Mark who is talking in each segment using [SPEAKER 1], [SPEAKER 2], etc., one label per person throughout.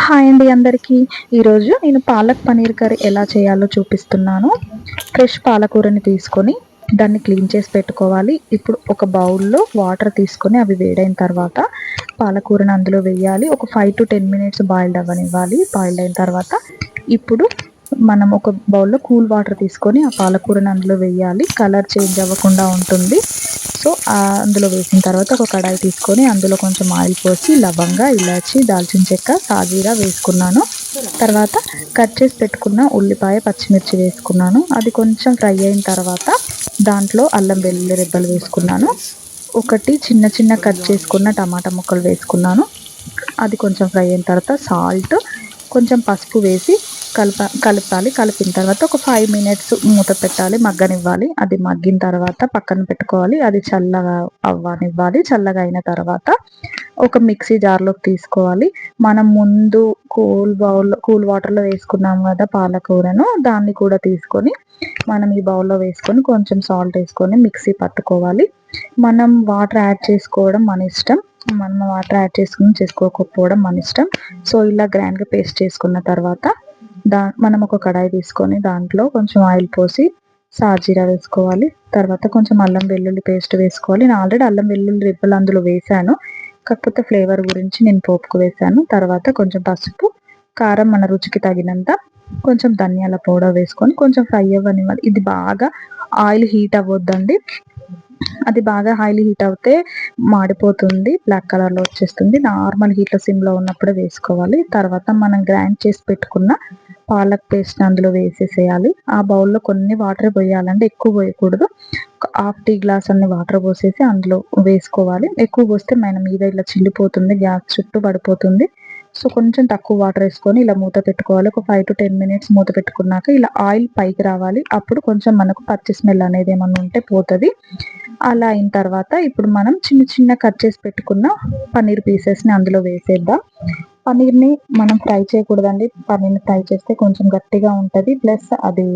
[SPEAKER 1] Hi అండి అందరికీ. ఈరోజు నేను పాలక్ పనీర్ కర్రీ ఎలా చేయాలో చూపిస్తున్నాను. ఫ్రెష్ పాలకూరని తీసుకొని దాన్ని క్లీన్ చేసి పెట్టుకోవాలి. ఇప్పుడు ఒక బౌల్లో వాటర్ తీసుకొని అవి వేడైన తర్వాత పాలకూరని అందులో వేయాలి. ఒక five to ten minutes boiled అవ్వనివ్వాలి. Boiled అయిన తర్వాత ఇప్పుడు మనం ఒక బౌల్లో కూల్ వాటర్ తీసుకొని ఆ పాలకూరని అందులో వేయాలి. కలర్ చేంజ్ అవ్వకుండా ఉంటుంది. సో అందులో వేసిన తర్వాత ఒక కడాయి తీసుకొని అందులో కొంచెం ఆయిల్ పోసి లవంగా ఇలాచి దాల్చిన చెక్క సాజీరా వేసుకున్నాను. తర్వాత కట్ చేసి పెట్టుకున్న ఉల్లిపాయ పచ్చిమిర్చి వేసుకున్నాను. అది కొంచెం ఫ్రై అయిన తర్వాత దాంట్లో అల్లం వెల్లుల్లి రెబ్బలు వేసుకున్నాను. ఒకటి చిన్న చిన్న కట్ చేసుకున్న టమాటా ముక్కలు వేసుకున్నాను. అది కొంచెం ఫ్రై అయిన తర్వాత సాల్ట్ కొంచెం పసుపు వేసి కలప కలపాలి. కలిపిన తర్వాత ఒక ఫైవ్ మినిట్స్ మూత పెట్టాలి. మగ్గనివ్వాలి. అది మగ్గిన తర్వాత పక్కన పెట్టుకోవాలి. అది చల్లగా అవ్వనివ్వాలి. చల్లగా అయిన తర్వాత ఒక మిక్సీ జార్లోకి తీసుకోవాలి. మనం ముందు కూల్ బౌల్ కూల్ వాటర్లో వేసుకున్నాం కదా పాలకూరను దాన్ని కూడా తీసుకొని మనం ఈ బౌల్లో వేసుకొని కొంచెం సాల్ట్ వేసుకొని మిక్సీ పట్టుకోవాలి. మనం వాటర్ యాడ్ చేసుకోవడం మన ఇష్టం. మనం వాటర్ యాడ్ చేసుకుని చేసుకోకపోవడం మన ఇష్టం. సో ఇలా గ్రైండ్గా పేస్ట్ చేసుకున్న తర్వాత దా మనం ఒక కడాయి తీసుకొని దాంట్లో కొంచెం ఆయిల్ పోసి సాజీరా వేసుకోవాలి. తర్వాత కొంచెం అల్లం వెల్లుల్లి పేస్ట్ వేసుకోవాలి. నేను ఆల్రెడీ అల్లం వెల్లుల్లి రిబ్బలు అందులో వేసాను కాకపోతే ఫ్లేవర్ గురించి నేను పోపుకు వేసాను తర్వాత కొంచెం పసుపు కారం మన రుచికి తగినంత కొంచెం ధనియాల పౌడర్ వేసుకొని కొంచెం ఫ్రై అవ్వనివ్వాలి. ఇది బాగా ఆయిల్ హీట్ అవ్వద్దండి. అది బాగా హైలీ హీట్ అవుతే మాడిపోతుంది బ్లాక్ కలర్లో వచ్చేస్తుంది. నార్మల్ హీట్లో సిమ్లో ఉన్నప్పుడే వేసుకోవాలి. తర్వాత మనం గ్రైండ్ చేసి పెట్టుకున్న పాలక్ పేస్ట్ అందులో వేసేసేయాలి. ఆ బౌల్లో కొన్ని వాటర్ పోయాలంటే ఎక్కువ పోయకూడదు. హాఫ్ టీ గ్లాస్ అన్ని వాటర్ పోసేసి అందులో వేసుకోవాలి. ఎక్కువ పోస్తే మన మీద ఇలా చిల్లిపోతుంది గ్యాస్ చుట్టూ పడిపోతుంది. సో కొంచెం తక్కువ వాటర్ వేసుకొని ఇలా మూత పెట్టుకోవాలి. ఒక ఫైవ్ టు టెన్ మినిట్స్ మూత పెట్టుకున్నాక ఇలా ఆయిల్ పైకి రావాలి. అప్పుడు కొంచెం మనకు పచ్చి స్మెల్ అనేది ఏమన్నా ఉంటే పోతుంది. అలా అయిన తర్వాత ఇప్పుడు మనం చిన్న చిన్న కట్ చేసి పెట్టుకున్న పన్నీర్ పీసెస్ని అందులో వేసేద్దాం. పన్నీర్ని మనం ఫ్రై చేయకూడదండి. పన్నీర్ని ఫ్రై చేస్తే కొంచెం గట్టిగా ఉంటుంది. ప్లస్ అది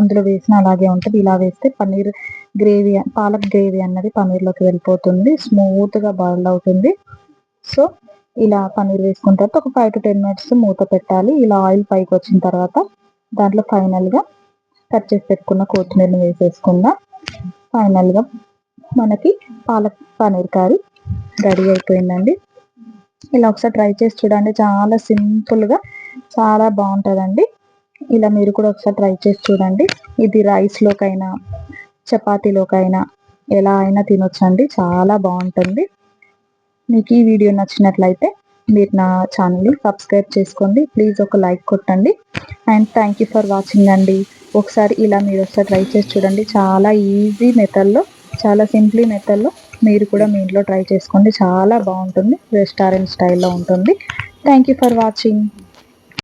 [SPEAKER 1] అందులో వేసిన అలాగే ఉంటుంది. ఇలా వేస్తే పన్నీర్ గ్రేవీ పాలక్ గ్రేవీ అన్నది పన్నీర్లోకి వెళ్ళిపోతుంది. స్మూత్గా బాయిల్ అవుతుంది. సో ఇలా పన్నీర్ వేసుకున్న తర్వాత ఒక ఫైవ్ టు టెన్ మినిట్స్ మూత పెట్టాలి. ఇలా ఆయిల్ పైకి వచ్చిన తర్వాత దాంట్లో ఫైనల్గా కట్ చేసి పెట్టుకున్న కొత్తిమీరని వేసేసుకుందాం. ఫైనల్గా మనకి పాలక్ పన్నీర్ కర్రీ రెడీ అయిపోయిందండి. ఇలా ఒకసారి ట్రై చేసి చూడండి. చాలా సింపుల్గా చాలా బాగుంటుందండి. ఇలా మీరు కూడా ఒకసారి ట్రై చేసి చూడండి. ఇది రైస్లోకైనా చపాతీలోకైనా ఎలా అయినా తినొచ్చండి. చాలా బాగుంటుంది. మీకు ఈ వీడియో నచ్చినట్లయితే మీరు నా ఛానల్ని సబ్స్క్రైబ్ చేసుకోండి. ప్లీజ్ ఒక లైక్ కొట్టండి. And thank you for watching అండి. ఒకసారి ఇలా మీరు ఒకసారి ట్రై చేసి చూడండి. చాలా ఈజీ మెథడ్లో చాలా సింప్లీ మెథడ్లో మీరు కూడా మీ ఇంట్లో ట్రై చేసుకోండి. చాలా బాగుంటుంది. రెస్టారెంట్ స్టైల్లో ఉంటుంది. Thank you for watching.